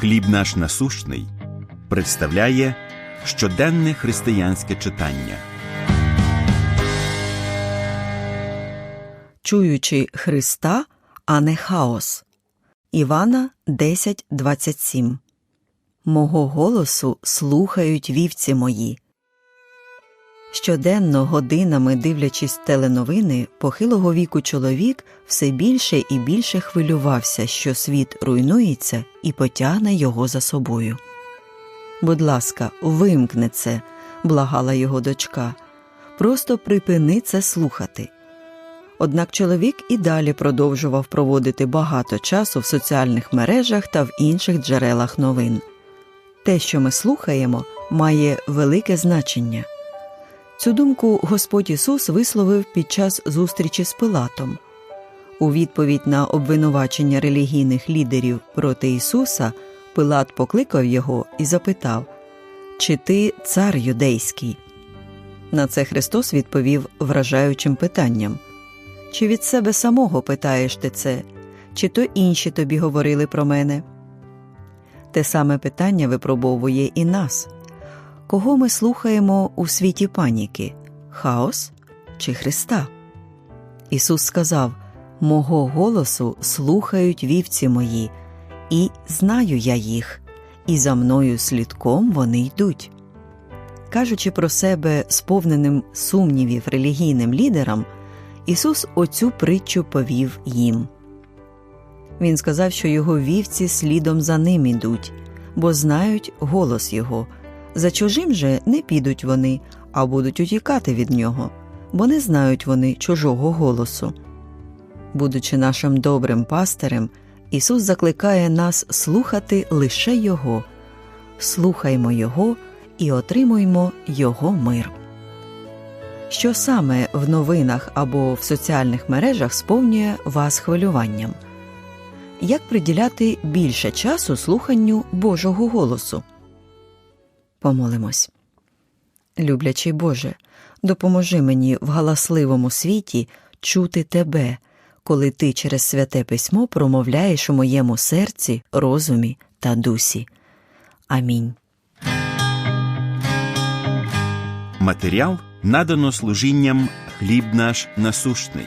Хліб наш насущний представляє щоденне християнське читання. чуючи Христа, а не хаос. Івана 10.27 Мого голосу слухають вівці мої. Щоденно годинами дивлячись теленовини, похилого віку чоловік все більше і більше хвилювався, що світ руйнується і потягне його за собою. Будь ласка, вимкни це, благала його дочка. Просто припини це слухати. Однак чоловік і далі продовжував проводити багато часу в соціальних мережах та в інших джерелах новин. Те, що ми слухаємо, має велике значення. Цю думку Господь Ісус висловив під час зустрічі з Пилатом. У відповідь на обвинувачення релігійних лідерів проти Ісуса Пилат покликав його і запитав Чи ти цар юдейський? На це Христос відповів вражаючим питанням Чи від себе самого питаєш ти це, чи то інші тобі говорили про мене? Те саме питання випробовує і нас. Кого ми слухаємо у світі паніки хаос чи Христа? Ісус сказав Мого голосу слухають вівці мої, і знаю я їх, і за мною слідком вони йдуть. Кажучи про себе сповненим сумнівів релігійним лідерам, Ісус оцю притчу повів їм. Він сказав, що його вівці слідом за ним ідуть, бо знають голос Його. За чужим же не підуть вони, а будуть утікати від нього, бо не знають вони чужого голосу. Будучи нашим добрим пастирем, Ісус закликає нас слухати лише Його, слухаймо Його і отримуймо Його мир. Що саме в новинах або в соціальних мережах сповнює вас хвилюванням? Як приділяти більше часу слуханню Божого голосу? Помолимось. Люблячий Боже, допоможи мені в галасливому світі чути Тебе, коли Ти через святе письмо промовляєш у моєму серці, розумі та дусі. Амінь. Матеріал надано служінням Хліб наш насущний.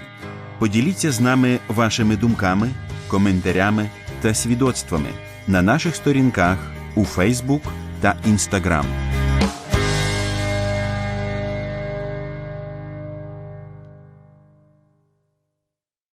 Поділіться з нами вашими думками, коментарями та свідоцтвами на наших сторінках у Фейсбук та Інстаграм.